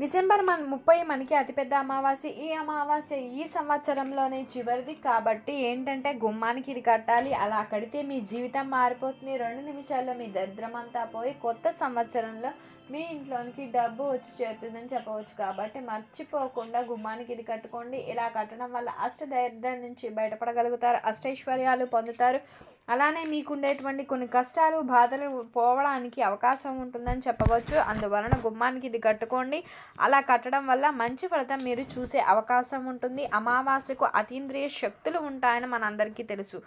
December మన ముప్పై మనకి అతిపెద్ద అమావాస్య. ఈ అమావాస్య ఈ సంవత్సరంలోనే చివరిది కాబట్టి ఏంటంటే గుమ్మానికి ఇది కట్టాలి. అలా కడితే మీ జీవితం మారిపోతుంది. రెండు నిమిషాల్లో మీ దరిద్రమంతా పోయి కొత్త సంవత్సరంలో మీ ఇంట్లోనికి డబ్బు వచ్చి చేరుతుందని చెప్పవచ్చు కాబట్టి మర్చిపోకుండా గుమ్మానికి ఇది కట్టుకోండి. ఇలా కట్టడం వల్ల అష్ట నుంచి బయటపడగలుగుతారు అష్టైశ్వర్యాలు పొందుతారు. అలానే మీకు ఉండేటువంటి కొన్ని కష్టాలు బాధలు పోవడానికి అవకాశం ఉంటుందని చెప్పవచ్చు. అందువలన గుమ్మానికి ఇది కట్టుకోండి. అలా కట్టడం వల్ల మంచి ఫలితం మీరు చూసే అవకాశం ఉంటుంది. అమావాస్యకు అతీంద్రియ శక్తులు ఉంటాయని మనందరికీ తెలుసు.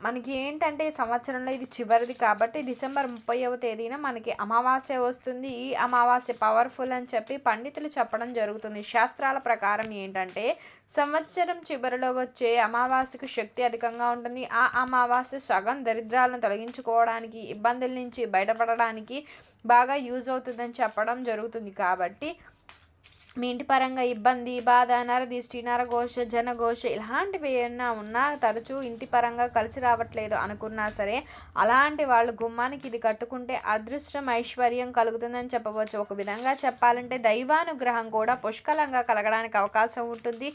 మనకి ఏంటంటే ఈ సంవత్సరంలో ఇది చివరిది కాబట్టి డిసెంబర్ ముప్పైవ తేదీన మనకి అమావాస్య వస్తుంది. ఈ అమావాస్య పవర్ఫుల్ అని చెప్పి పండితులు చెప్పడం జరుగుతుంది. శాస్త్రాల ప్రకారం ఏంటంటే సంవత్సరం చివరిలో వచ్చే అమావాస్యకు శక్తి అధికంగా ఉంటుంది. ఆ అమావాస్య సగం దరిద్రాలను తొలగించుకోవడానికి ఇబ్బందుల నుంచి బయటపడడానికి బాగా యూజ్ అవుతుందని చెప్పడం జరుగుతుంది కాబట్టి మీ ఇంటి పరంగా ఇబ్బంది బాధ నరదిష్టి నరఘోష జనఘోష ఇలాంటివి ఏమైనా ఉన్నా తరచూ ఇంటి పరంగా కలిసి రావట్లేదు అనుకున్నా సరే అలాంటి వాళ్ళు గుమ్మానికి ఇది కట్టుకుంటే అదృష్టం ఐశ్వర్యం కలుగుతుందని చెప్పవచ్చు. ఒక విధంగా చెప్పాలంటే దైవానుగ్రహం కూడా పుష్కలంగా కలగడానికి అవకాశం ఉంటుంది.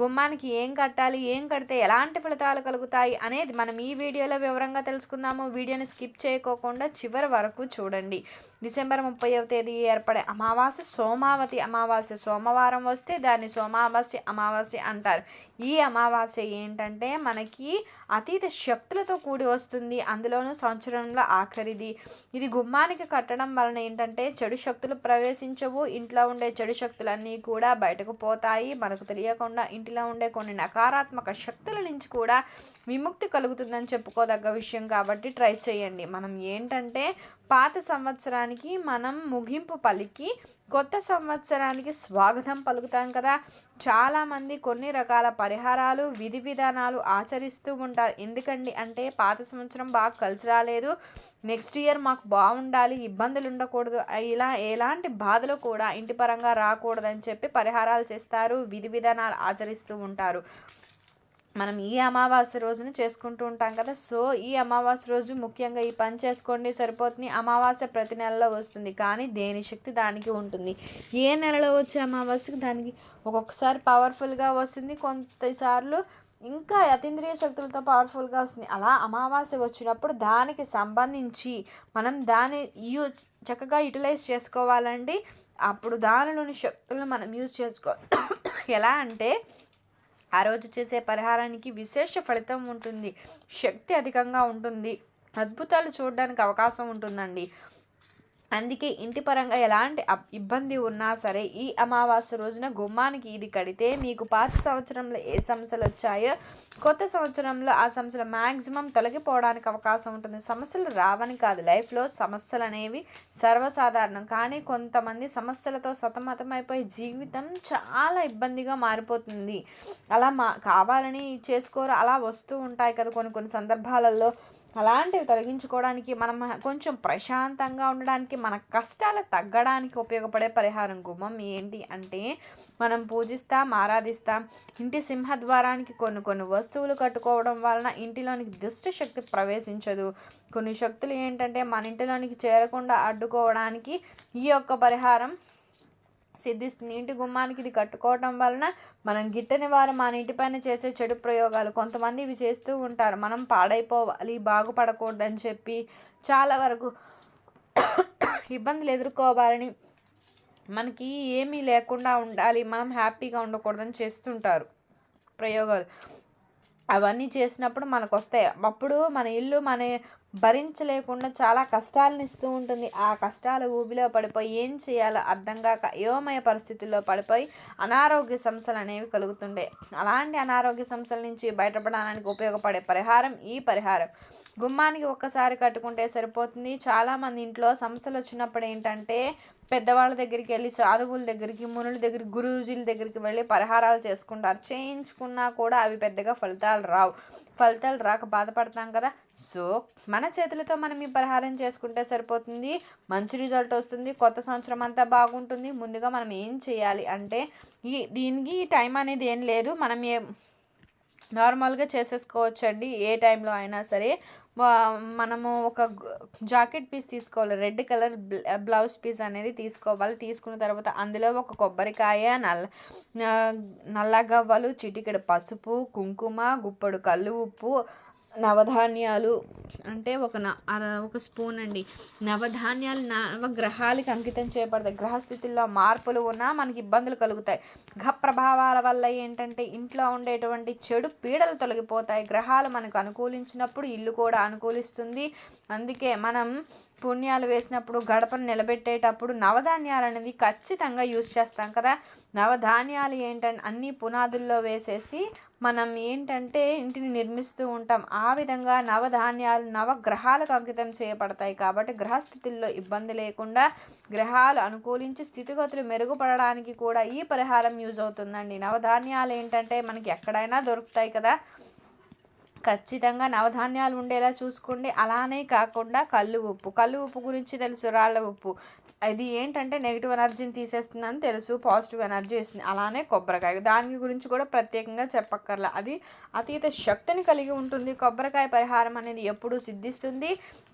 గుమ్మానికి ఏం కట్టాలి ఏం కడితే ఎలాంటి ఫలితాలు కలుగుతాయి అనేది మనం ఈ వీడియోలో వివరంగా తెలుసుకుందాము. వీడియోని స్కిప్ చేయకోకుండా చివరి వరకు చూడండి. డిసెంబర్ ముప్పైవ తేదీ ఏర్పడే అమావాస్య సోమావతి అమావాస్య సోమవారం వస్తే దాన్ని సోమావాస్య అమావాస్య అంటారు. ఈ అమావాస్య ఏంటంటే మనకి అతీత శక్తులతో కూడి వస్తుంది. అందులోనూ సంవత్సరంలో ఆఖరిది. ఇది గుమ్మానికి కట్టడం వలన ఏంటంటే చెడు శక్తులు ప్రవేశించవు. ఇంట్లో ఉండే చెడు శక్తులన్నీ కూడా బయటకు పోతాయి. మనకు తెలియకుండా ఇంటిలో ఉండే కొన్ని నకారాత్మక శక్తుల నుంచి కూడా విముక్తి కలుగుతుందని చెప్పుకోదగ్గ విషయం కాబట్టి ట్రై చేయండి. మనం ఏంటంటే పాత సంవత్సరానికి మనం ముగింపు పలికి కొత్త సంవత్సరానికి స్వాగతం పలుకుతాం కదా. చాలామంది కొన్ని రకాల పరిహారాలు విధి విధానాలు ఆచరిస్తూ ఉంటారు. ఎందుకండి అంటే పాత సంవత్సరం బాగా కలిసి రాలేదు. నెక్స్ట్ ఇయర్ మాకు బాగుండాలి ఇబ్బందులు ఉండకూడదు. ఇలా ఎలాంటి బాధలు కూడా ఇంటి పరంగా రాకూడదని చెప్పి పరిహారాలు చేస్తారు విధి విధానాలు ఆచరిస్తూ ఉంటారు. మనం ఈ అమావాస్య రోజున చేసుకుంటూ ఉంటాం కదా. సో ఈ అమావాస్య రోజు ముఖ్యంగా ఈ పని చేసుకోండి సరిపోతుంది. అమావాస్య ప్రతి నెలలో వస్తుంది కానీ దేని శక్తి దానికి ఉంటుంది? ఏ నెలలో వచ్చే అమావాస్యకి దానికి ఒక్కొక్కసారి పవర్ఫుల్గా వస్తుంది కొంతసార్లు ఇంకా అతీంద్రియ శక్తులతో పవర్ఫుల్గా వస్తుంది. అలా అమావాస్య వచ్చినప్పుడు దానికి సంబంధించి మనం దాన్ని యూజ్ చక్కగా యూటిలైజ్ చేసుకోవాలండి. అప్పుడు దానిలోని శక్తులను మనం యూజ్ చేసుకో ఎలా అంటే ఆ రోజు చేసే పరిహారానికి విశేష ఫలితం ఉంటుంది. శక్తి అధికంగా ఉంటుంది. అద్భుతాలు చూడడానికి అవకాశం ఉంటుందండి. అందుకే ఇంటి పరంగా ఎలాంటి ఇబ్బంది ఉన్నా సరే ఈ అమావాస్య రోజున గుమ్మానికి ఇది కడితే మీకు పాత సంవత్సరంలో ఏ సమస్యలు వచ్చాయో కొత్త సంవత్సరంలో ఆ సమస్యలు మ్యాక్సిమం తొలగిపోవడానికి అవకాశం ఉంటుంది. సమస్యలు రావని కాదు. లైఫ్లో సమస్యలు అనేవి సర్వసాధారణం. కానీ కొంతమంది సమస్యలతో సతమతమైపోయి జీవితం చాలా ఇబ్బందిగా మారిపోతుంది. అలా మా కావాలని చేసుకోరు. అలా వస్తూ ఉంటాయి కదా కొన్ని కొన్ని సందర్భాలలో. అలాంటివి తొలగించుకోవడానికి మనం కొంచెం ప్రశాంతంగా ఉండడానికి మన కష్టాలు తగ్గడానికి ఉపయోగపడే పరిహారం గుమ్మం ఏంటి అంటే మనం పూజిస్తాం ఆరాధిస్తాం. ఇంటి సింహద్వారానికి కొన్ని కొన్ని వస్తువులు కట్టుకోవడం వలన ఇంటిలోనికి దుష్ట శక్తి ప్రవేశించదు. కొన్ని శక్తులు ఏంటంటే మన ఇంటిలోనికి చేరకుండా అడ్డుకోవడానికి ఈ యొక్క పరిహారం సిద్ధిస్తుంది. ఇంటి గుమ్మానికి ఇది కట్టుకోవటం వలన మనం గిట్టని వారు మన ఇంటిపైన చేసే చెడు ప్రయోగాలు. కొంతమంది ఇవి చేస్తూ ఉంటారు. మనం పాడైపోవాలి బాగుపడకూడదని చెప్పి చాలా వరకు ఇబ్బందులు ఎదుర్కోవాలని మనకి ఏమీ లేకుండా ఉండాలి. మనం హ్యాపీగా ఉండకూడదని చేస్తుంటారు ప్రయోగాలు. అవన్నీ చేసినప్పుడు మనకు వస్తాయి అప్పుడు మన ఇల్లు మన భరించలేకుండా చాలా కష్టాలను ఇస్తూ ఉంటుంది. ఆ కష్టాల ఊబిలో పడిపోయి ఏం చేయాలో అర్థం కాక అయోమయ పరిస్థితుల్లో పడిపోయి అనారోగ్య సమస్యలు అనేవి కలుగుతుండే. అలాంటి అనారోగ్య సమస్యల నుంచి బయటపడడానికి ఉపయోగపడే పరిహారం ఈ పరిహారం. గుమ్మానికి ఒక్కసారి కట్టుకుంటే సరిపోతుంది. చాలామంది ఇంట్లో సమస్యలు వచ్చినప్పుడు ఏంటంటే పెద్దవాళ్ళ దగ్గరికి వెళ్ళి సాధువుల దగ్గరికి మునుల దగ్గరికి గురూజీల దగ్గరికి వెళ్ళి పరిహారాలు చేసుకుంటారు. చేయించుకున్నా కూడా అవి పెద్దగా ఫలితాలు రావు. ఫలితాలు రాక బాధపడతాం కదా. సో మన చేతులతో మనం ఈ పరిహారం చేసుకుంటే సరిపోతుంది. మంచి రిజల్ట్ వస్తుంది. కొత్త సంవత్సరం అంతా బాగుంటుంది. ముందుగా మనం ఏం చేయాలి అంటే ఈ దీనికి టైం అనేది ఏం లేదు. మనం ఏ నార్మల్గా చేసేసుకోవచ్చండి. ఏ టైంలో అయినా సరే మనము ఒక జాకెట్ పీస్ తీసుకోవాలి. రెడ్ కలర్ బ్లౌజ్ పీస్ అనేది తీసుకోవాలి. తీసుకున్న తర్వాత అందులో ఒక కొబ్బరికాయ నల్ల నల్లగవ్వలు చిటికెడు పసుపు కుంకుమ గుప్పడు కల్లు ఉప్పు నవధాన్యాలు అంటే ఒక న అర ఒక స్పూన్ అండి. నవధాన్యాలు నవగ్రహాలకి అంకితం చేయబడతాయి. గ్రహస్థితుల్లో మార్పులు ఉన్నా మనకి ఇబ్బందులు కలుగుతాయి. గ్రహ ప్రభావాల వల్ల ఏంటంటే ఇంట్లో ఉండేటువంటి చెడు పీడలు తొలగిపోతాయి. గ్రహాలు మనకు అనుకూలించినప్పుడు ఇల్లు కూడా అనుకూలిస్తుంది. అందుకే మనం పుణ్యాలు వేసినప్పుడు గడపను నిలబెట్టేటప్పుడు నవధాన్యాలు అనేది ఖచ్చితంగా యూజ్ చేస్తాం కదా. నవధాన్యాలు ఏంటంటే అన్ని పునాదుల్లో వేసేసి మనం ఏంటంటే ఇంటిని నిర్మిస్తూ ఉంటాం. ఆ విధంగా నవధాన్యాలు నవగ్రహాలకు అంకితం చేయబడతాయి కాబట్టి గ్రహస్థితుల్లో ఇబ్బంది లేకుండా గ్రహాలు అనుకూలించి స్థితిగతులు మెరుగుపడడానికి కూడా ఈ పరిహారం యూజ్ అవుతుందండి. నవధాన్యాలు ఏంటంటే మనకి ఎక్కడైనా దొరుకుతాయి కదా. ఖచ్చితంగా నవధాన్యాలు ఉండేలా చూసుకోండి. అలానే కాకుండా కళ్ళు ఉప్పు. కళ్ళు ఉప్పు గురించి తెలుసు రాళ్ళ ఉప్పు. అది ఏంటంటే నెగిటివ్ ఎనర్జీని తీసేస్తుందని తెలుసు పాజిటివ్ ఎనర్జీ ఇస్తుంది అలానే కొబ్బరికాయ. దాని గురించి కూడా ప్రత్యేకంగా చెప్పక్కర్లా. అది అతీత శక్తిని కలిగి ఉంటుంది. కొబ్బరికాయ పరిహారం అనేది ఎప్పుడూ సిద్ధిస్తుంది.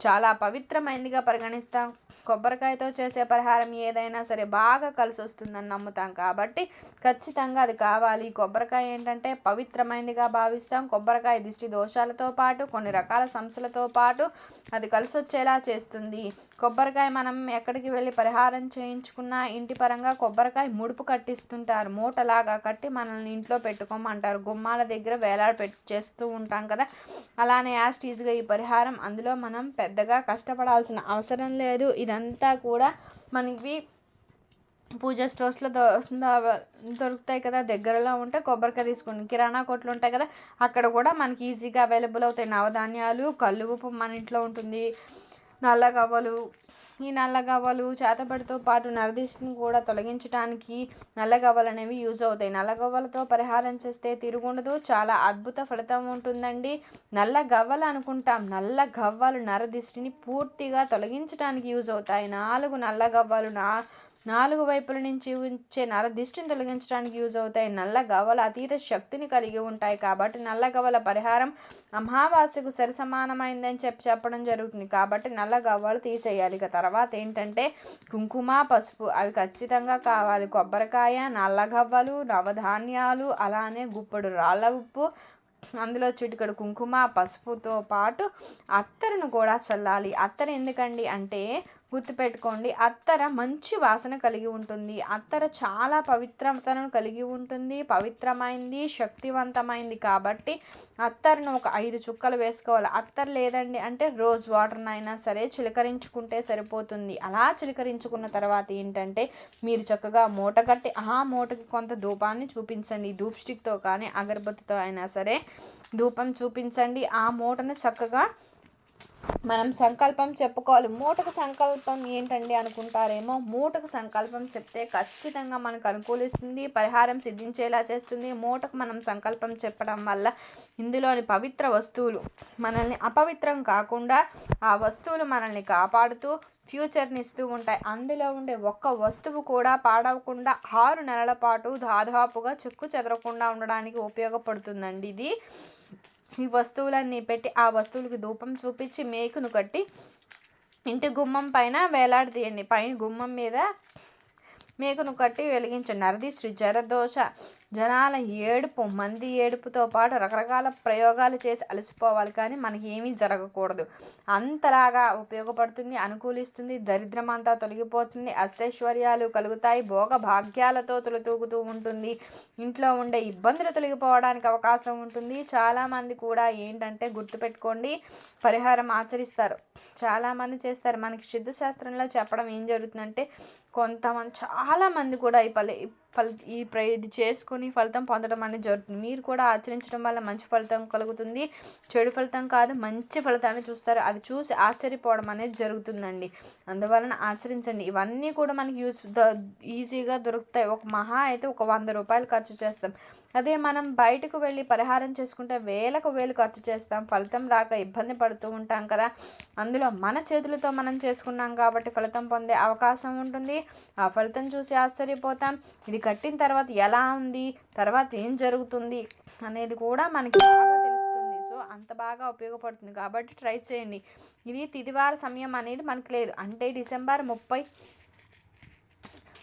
చాలా పవిత్రమైనదిగా పరిగణిస్తాం. కొబ్బరికాయతో చేసే పరిహారం ఏదైనా సరే బాగా కలిసి వస్తుందని నమ్ముతాం కాబట్టి ఖచ్చితంగా అది కావాలి. కొబ్బరికాయ ఏంటంటే పవిత్రమైనదిగా భావిస్తాం. కొబ్బరికాయ దిష్టి దోషాలతో పాటు కొన్ని రకాల సమస్యలతో పాటు అది కలిసి వచ్చేలా చేస్తుంది. కొబ్బరికాయ మనం ఎక్కడికి వెళ్ళి పరిహారం చేయించుకున్నా ఇంటి పరంగా కొబ్బరికాయ ముడుపు కట్టిస్తుంటారు. మూటలాగా కట్టి మనల్ని ఇంట్లో పెట్టుకోమంటారు. గుమ్మాల దగ్గర వేలాడ చేస్తూ ఉంటాం కదా. అలానే యాస్టీజ్గా ఈ పరిహారం అందులో మనం పెద్దగా కష్టపడాల్సిన అవసరం లేదు. ఇదంతా కూడా మనకి పూజ స్టోర్స్లో దొ దొరుకుతాయి కదా. దగ్గరలో ఉంటే కొబ్బరికాయ తీసుకోండి కిరాణా కొట్లు ఉంటాయి కదా. అక్కడ కూడా మనకి ఈజీగా అవైలబుల్ అవుతాయి. నవధాన్యాలు కళ్ళు ఉప్పు మన ఇంట్లో ఉంటుంది. నల్లగవ్వలు ఈ నల్లగవ్వలు చేతబడితో పాటు నరదిష్టిని కూడా తొలగించడానికి నల్లగవ్వలు అనేవి యూజ్ అవుతాయి. నల్లగవ్వలతో పరిహారం చేస్తే తిరుగుండదు. చాలా అద్భుత ఫలితం ఉంటుందండి. నల్ల గవ్వలు అనుకుంటాం. నల్ల గవ్వలు నరదిష్టిని పూర్తిగా తొలగించడానికి యూజ్ అవుతాయి. నాలుగు నల్ల గవ్వలు నా నాలుగు వైపుల నుంచి ఉంచే నర దిష్టిని తొలగించడానికి యూజ్ అవుతాయి. నల్ల గవ్వలు అతీత శక్తిని కలిగి ఉంటాయి కాబట్టి నల్ల గవ్వల పరిహారం అమావాస్యకు సరి సమానమైందని చెప్పి చెప్పడం జరుగుతుంది. కాబట్టి నల్ల గవ్వలు తీసేయాలి. ఇక తర్వాత ఏంటంటే కుంకుమ పసుపు అవి ఖచ్చితంగా కావాలి. కొబ్బరికాయ నల్ల గవ్వలు నవధాన్యాలు అలానే గుప్పడు రాళ్ళ ఉప్పు అందులో చిటికడు కుంకుమ పసుపుతో పాటు అత్తరును కూడా చల్లాలి. అత్తరు ఎందుకండి అంటే గుర్తుపెట్టుకోండి. అత్తర మంచి వాసన కలిగి ఉంటుంది. అత్తర చాలా పవిత్రతను కలిగి ఉంటుంది. పవిత్రమైంది శక్తివంతమైంది కాబట్టి అత్తర్ను ఒక ఐదు చుక్కలు వేసుకోవాలి. అత్తరు లేదండి అంటే రోజ్ వాటర్ని అయినా సరే చిలకరించుకుంటే సరిపోతుంది. అలా చిలకరించుకున్న తర్వాత ఏంటంటే మీరు చక్కగా మూట కట్టి ఆ మూటకి కొంత ధూపాన్ని చూపించండి. ధూప్ స్టిక్తో కానీ అగరబత్తితో అయినా సరే ధూపం చూపించండి. ఆ మూటను చక్కగా మనం సంకల్పం చెప్పుకోవాలి. మూటకు సంకల్పం ఏంటండి అనుకుంటారేమో? మూటకు సంకల్పం చెప్తే ఖచ్చితంగా మనకు అనుకూలిస్తుంది పరిహారం సిద్ధించేలా చేస్తుంది. మూటకు మనం సంకల్పం చెప్పడం వల్ల ఇందులోని పవిత్ర వస్తువులు మనల్ని అపవిత్రం కాకుండా ఆ వస్తువులు మనల్ని కాపాడుతూ ఫ్యూచర్ని ఇస్తూ ఉంటాయి. అందులో ఉండే ఒక్క వస్తువు కూడా పాడవకుండా ఆరు నెలల పాటు దాదాపుగా చెక్కు చెదరకుండా ఉండడానికి ఉపయోగపడుతుందండి ఇది. ఈ వస్తువులన్నీ పెట్టి ఆ వస్తువులకు ధూపం చూపించి మేకును కట్టి ఇంటి గుమ్మం పైన వేలాడదీయండి. పైన గుమ్మం మీద మేకును కట్టి వెలిగించండి నరదిష్టి జరదోష జనాల ఏడుపు మంది ఏడుపుతో పాటు రకరకాల ప్రయోగాలు చేసి అలసిపోవాలి కానీ మనకి ఏమీ జరగకూడదు. అంతలాగా ఉపయోగపడుతుంది అనుకూలిస్తుంది దరిద్రం అంతా తొలగిపోతుంది అష్టైశ్వర్యాలు కలుగుతాయి భోగ భాగ్యాలతో తొలతూగుతూ ఉంటుంది. ఇంట్లో ఉండే ఇబ్బందులు తొలగిపోవడానికి అవకాశం ఉంటుంది. చాలామంది కూడా ఏంటంటే గుర్తుపెట్టుకోండి పరిహారం ఆచరిస్తారు. చాలామంది చేస్తారు. మనకి సిద్ధశాస్త్రంలో చెప్పడం ఏం జరుగుతుందంటే కొంతమంది చాలామంది కూడా ఈ ఫలి ఫలి ఈ ప్ర ఇది చేసుకుని ఫలితం పొందడం అనేది జరుగుతుంది. మీరు కూడా ఆచరించడం వల్ల మంచి ఫలితం కలుగుతుంది. చెడు ఫలితం కాదు మంచి ఫలితాన్ని చూస్తారు. అది చూసి ఆశ్చర్యపోవడం అనేది జరుగుతుందండి. అందువలన ఆచరించండి. ఇవన్నీ కూడా మనకి యూస్ ద ఈజీగా దొరుకుతాయి. ఒక మహా అయితే ఒక వంద రూపాయలు ఖర్చు చేస్తాం. అదే మనం బయటకు వెళ్ళి పరిహారం చేసుకుంటే వేలకు వేలు ఖర్చు చేస్తాం ఫలితం రాక ఇబ్బంది పడుతూ ఉంటాం కదా. అందులో మన చేతులతో మనం చేసుకున్నాం కాబట్టి ఫలితం పొందే అవకాశం ఉంటుంది. ఆ ఫలితం చూసి ఆశ్చర్యపోతాం. ఇది కట్టిన తర్వాత ఎలా ఉంది? తర్వాత ఏం జరుగుతుంది? అనేది కూడా మనకి బాగా తెలుస్తుంది. సో అంత బాగా ఉపయోగపడుతుంది కాబట్టి ట్రై చేయండి. ఇది తిదివార సమయం అనేది మనకు లేదు. అంటే డిసెంబర్ ముప్పై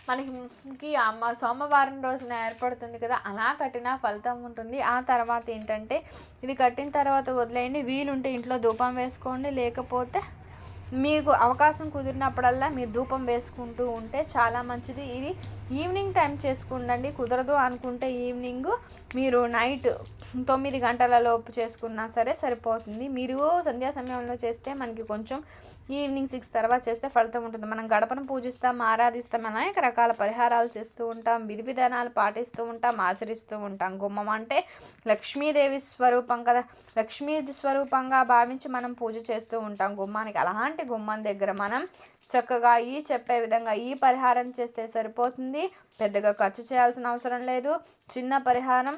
మనకి అమ్మ సోమవారం రోజున ఏర్పడుతుంది కదా అలా కట్టిన ఫలితం ఉంటుంది. ఆ తర్వాత ఏంటంటే ఇది కట్టిన తర్వాత వదిలేయండి. వీలుంటే ఇంట్లో ధూపం వేసుకోండి. లేకపోతే మీకు అవకాశం కుదిరినప్పుడల్లా మీరు ధూపం వేసుకుంటూ ఉంటే చాలా మంచిది. ఇది ఈవినింగ్ టైం చేసుకుండండి కుదరదు అనుకుంటే ఈవినింగ్ మీరు నైట్ తొమ్మిది గంటల లోపు చేసుకున్నా సరే సరిపోతుంది. మీరు సంధ్యా సమయంలో చేస్తే మనకి కొంచెం ఈవినింగ్ సిక్స్ తర్వాత చేస్తే ఫలితం ఉంటుంది. మనం గడపను పూజిస్తాం ఆరాధిస్తాం అనేక రకాల పరిహారాలు చేస్తూ ఉంటాం విధి విధానాలు పాటిస్తూ ఉంటాం ఆచరిస్తూ ఉంటాం. గుమ్మం అంటే లక్ష్మీదేవి స్వరూపం కదా. లక్ష్మీ స్వరూపంగా భావించి మనం పూజ చేస్తూ ఉంటాం. గుమ్మానికి అలాంటి గుమ్మం దగ్గర మనం చక్కగా ఈ చెప్పే విధంగా ఈ పరిహారం చేస్తే సరిపోతుంది. పెద్దగా ఖర్చు చేయాల్సిన అవసరం లేదు. చిన్న పరిహారం.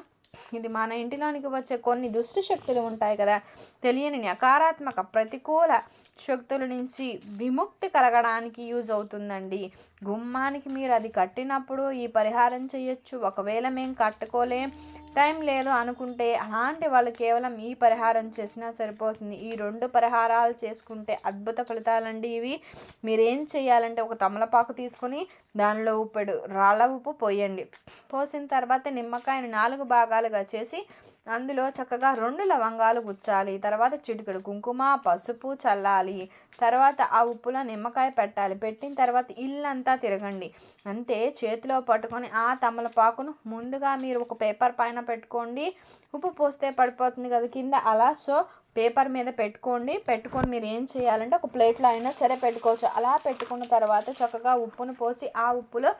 ఇది మన ఇంటిలోనికి వచ్చే కొన్ని దుష్ట శక్తులు ఉంటాయి కదా. తెలియని నకారాత్మక ప్రతికూల శక్తుల నుంచి విముక్తి కలగడానికి యూజ్ అవుతుందండి. గుమ్మానికి మీరు అది కట్టినప్పుడు ఈ పరిహారం చేయొచ్చు ఒకవేళ మేము కట్టుకోలేం టైం లేదు అనుకుంటే అలాంటి వాళ్ళు కేవలం ఈ పరిహారం చేసినా సరిపోతుంది. ఈ రెండు పరిహారాలు చేసుకుంటే అద్భుత ఫలితాలండి ఇవి. మీరేం చేయాలంటే ఒక తమలపాకు తీసుకొని దానిలో ఉప్పెడు రాళ్ళ ఉప్పు పోయండి. పోసిన తర్వాత నిమ్మకాయని నాలుగు భాగాలుగా చేసి అందులో చక్కగా రెండు లవంగాలు గుచ్చాలి తర్వాత చిటికెడు కుంకుమ పసుపు చల్లాలి తర్వాత ఆ ఉప్పులో నిమ్మకాయ పెట్టాలి పెట్టిన తర్వాత ఇల్లంతా తిరగండి. అంతే చేతిలో పట్టుకొని ఆ తమలపాకును ముందుగా మీరు ఒక పేపర్ పైన పెట్టుకోండి. ఉప్పు పోస్తే పడిపోతుంది కదా కింద అలా సో పేపర్ మీద పెట్టుకోండి. పెట్టుకొని మీరు ఏం చేయాలంటే ఒక ప్లేట్లో అయినా సరే పెట్టుకోవచ్చు. అలా పెట్టుకున్న తర్వాత చక్కగా ఉప్పును పోసి ఆ ఉప్పులో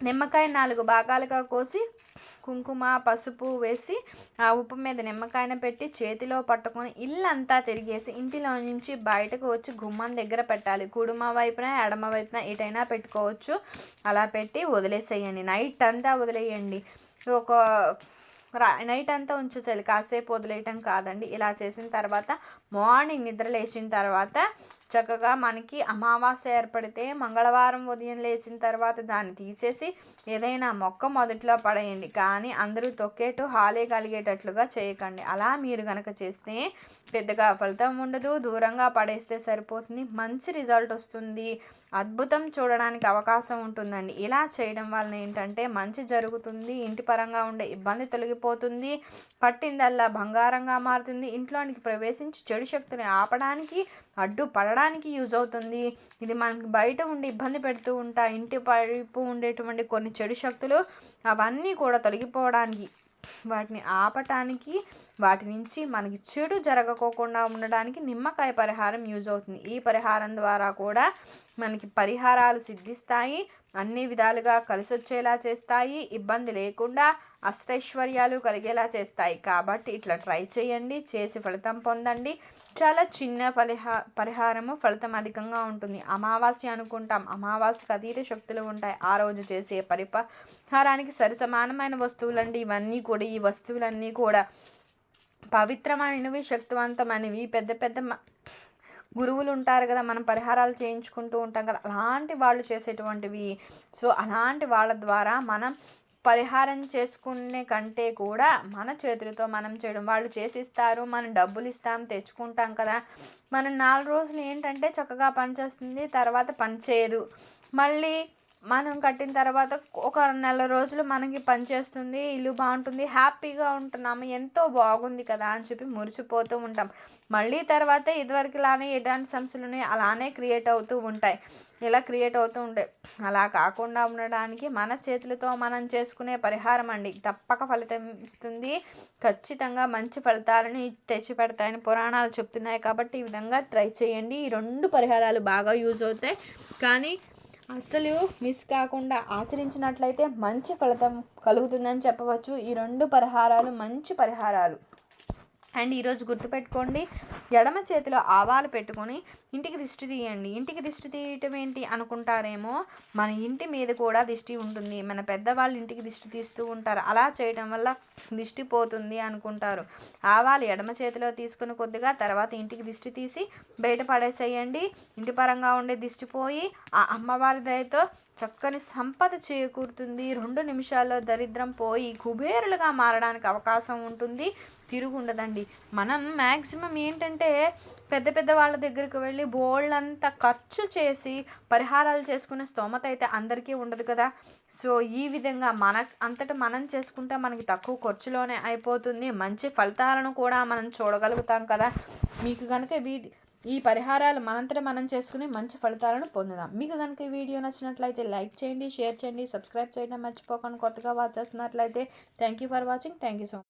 నిమ్మకాయ నాలుగు భాగాలుగా కోసి కుంకుమ పసుపు వేసి ఆ ఉప్పు మీద నిమ్మకాయన పెట్టి చేతిలో పట్టుకొని ఇల్లంతా తిరిగేసి ఇంటిలో నుంచి బయటకు వచ్చి గుమ్మం దగ్గర పెట్టాలి. కుడుమ వైపున ఎడమ వైపున ఎటైనా పెట్టుకోవచ్చు. అలా పెట్టి వదిలేసేయండి. నైట్ అంతా వదిలేయండి. ఒక నైట్ అంతా ఉంచేసేయాలి. కాసేపు వదిలేయటం కాదండి. ఇలా చేసిన తర్వాత మార్నింగ్ నిద్ర లేచిన తర్వాత చక్కగా మనకి అమావాస్య ఏర్పడితే మంగళవారం ఉదయం లేచిన తర్వాత దాన్ని తీసేసి ఏదైనా మొక్క మొదట్లో పడేయండి. కానీ అందరూ తొక్కేటు హాలే కలిగేటట్లుగా చేయకండి. అలా మీరు కనుక చేస్తే పెద్దగా ఫలితం ఉండదు. దూరంగా పడేస్తే సరిపోతుంది. మంచి రిజల్ట్ వస్తుంది. అద్భుతం చూడడానికి అవకాశం ఉంటుందండి. ఇలా చేయడం వలన ఏంటంటే మంచి జరుగుతుంది ఇంటి పరంగా ఉండే ఇబ్బంది తొలగిపోతుంది పట్టిందల్లా బంగారంగా మారుతుంది ఇంట్లోనికి ప్రవేశించి చెడు శక్తిని ఆపడానికి అడ్డు పడడానికి యూజ్ అవుతుంది. ఇది మనకి బయట ఉండి ఇబ్బంది పెడుతూ ఉంటా ఇంటి పైపు ఉండేటువంటి కొన్ని చెడు శక్తులు అవన్నీ కూడా తొలగిపోవడానికి వాటిని ఆపటానికి వాటి నుంచి మనకి చెడు జరగకోకుండా ఉండడానికి నిమ్మకాయ పరిహారం యూజ్ అవుతుంది. ఈ పరిహారం ద్వారా కూడా మనకి పరిహారాలు సిద్ధిస్తాయి అన్ని విధాలుగా కలిసి వచ్చేలా చేస్తాయి ఇబ్బంది లేకుండా అష్టైశ్వర్యాలు కలిగేలా చేస్తాయి. కాబట్టి ఇట్లా ట్రై చేయండి చేసి ఫలితం పొందండి. చాలా చిన్న పరిహా పరిహారము ఫలితం అధికంగా ఉంటుంది. అమావాస్య అనుకుంటాం. అమావాస్యకు అతీత శక్తులు ఉంటాయి. ఆ రోజు చేసే పరిప హారానికి సరి సమానమైన వస్తువులండి. ఇవన్నీ కూడా ఈ వస్తువులన్నీ కూడా పవిత్రమైనవి శక్తివంతమైనవి. పెద్ద పెద్ద గురువులు ఉంటారు కదా మనం పరిహారాలు చేయించుకుంటూ ఉంటాం కదా అలాంటి వాళ్ళు చేసేటువంటివి. సో అలాంటి వాళ్ళ ద్వారా మనం పరిహారం చేసుకునే కంటే కూడా మన చేతులతో మనం చేయడం. వాళ్ళు చేసిస్తారు మనం డబ్బులు ఇస్తాం తెచ్చుకుంటాం కదా. మనం నాలుగు రోజులు ఏంటంటే చక్కగా పనిచేస్తుంది తర్వాత పని చేయదు. మళ్ళీ మనం కట్టిన తర్వాత ఒక నెల రోజులు మనకి పనిచేస్తుంది ఇల్లు బాగుంటుంది హ్యాపీగా ఉంటున్నాము ఎంతో బాగుంది కదా అని చెప్పి మురిసిపోతూ ఉంటాం. మళ్ళీ తర్వాత ఇదివరకు ఇలానే ఎలాంటి సమస్యలు అలానే క్రియేట్ అవుతూ ఉంటాయి. ఇలా క్రియేట్ అవుతూ ఉంటాయి అలా కాకుండా ఉండడానికి మన చేతులతో మనం చేసుకునే పరిహారం అండి. తప్పక ఫలితం ఇస్తుంది. ఖచ్చితంగా మంచి ఫలితాలను తెచ్చిపెడతాయని పురాణాలు చెప్తున్నాయి కాబట్టి ఈ విధంగా ట్రై చేయండి. ఈ రెండు పరిహారాలు బాగా యూజ్ అవుతాయి. కానీ అస్సలు మిస్ కాకుండా ఆచరించినట్లయితే మంచి ఫలితం కలుగుతుందని చెప్పవచ్చు. ఈ రెండు పరిహారాలు మంచి పరిహారాలు. అండ్ ఈరోజు గుర్తుపెట్టుకోండి ఎడమ చేతిలో ఆవాలు పెట్టుకొని ఇంటికి దిష్టి తీయండి. ఇంటికి దిష్టి తీయటం ఏంటి అనుకుంటారేమో మన ఇంటి మీద కూడా దిష్టి ఉంటుంది. మన పెద్దవాళ్ళు ఇంటికి దిష్టి తీస్తూ ఉంటారు. అలా చేయటం వల్ల దిష్టి పోతుంది అనుకుంటారు. ఆవాలు ఎడమ చేతిలో తీసుకుని కొద్దిగా తర్వాత ఇంటికి దిష్టి తీసి బయట పడేసేయండి. ఇంటి పరంగా ఉండే దిష్టి పోయి ఆ అమ్మవారి దయతో చక్కని సంపద చేకూరుతుంది. రెండు నిమిషాల్లో దరిద్రం పోయి కుబేరులుగా మారడానికి అవకాశం ఉంటుంది. తిరుగు ఉండదండి మనం మ్యాక్సిమం ఏంటంటే పెద్ద పెద్ద వాళ్ళ దగ్గరికి వెళ్ళి బోళ్ళంతా ఖర్చు చేసి పరిహారాలు చేసుకునే స్తోమత అయితే అందరికీ ఉండదు కదా. సో ఈ విధంగా మన అంతటా మనం చేసుకుంటే మనకి తక్కువ ఖర్చులోనే అయిపోతుంది. మంచి ఫలితాలను కూడా మనం చూడగలుగుతాం కదా. మీకు కనుక వీటి ఈ పరిహారాలు మనంతటా మనం చేసుకుని మంచి ఫలితాలను పొందుదాం. మీకు కనుక ఈ వీడియో నచ్చినట్లయితే లైక్ చేయండి షేర్ చేయండి సబ్స్క్రైబ్ చేయడం మర్చిపోకండి. కొత్తగా వాచ్ చేస్తున్నట్లయితే thank you for watching thank you so